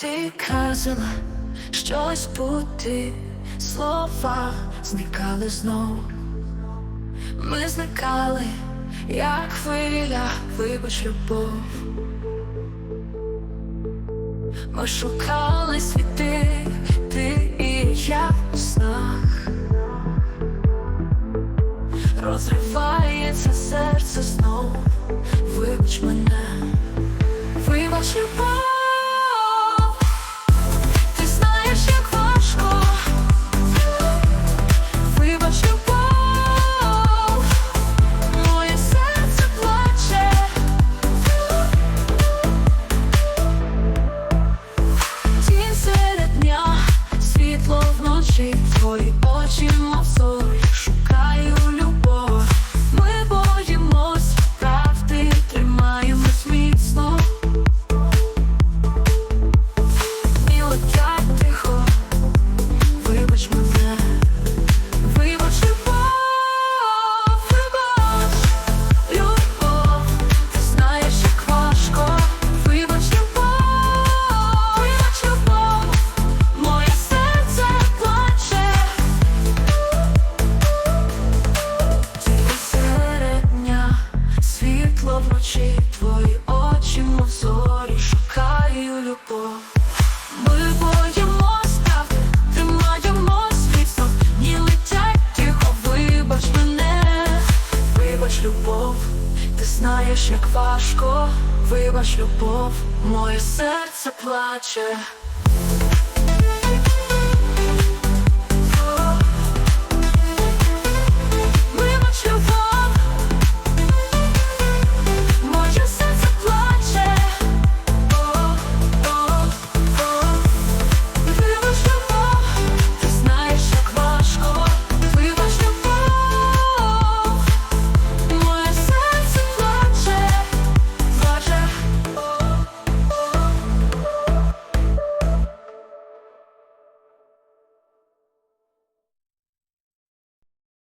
Ти казала щось бути, слова зникали знов. Ми зникали, як хвиля, вибач любов. Ми шукали світи, ти і я у снах. Розривається серце знов, вибач мене, вибач любов. Твої очі, мов любов. Ми боїмось правди, тримаємось міцно, ні летять тихо, вибач мене, вибач любов, ти знаєш, як важко, вибач любов, моє серце плаче.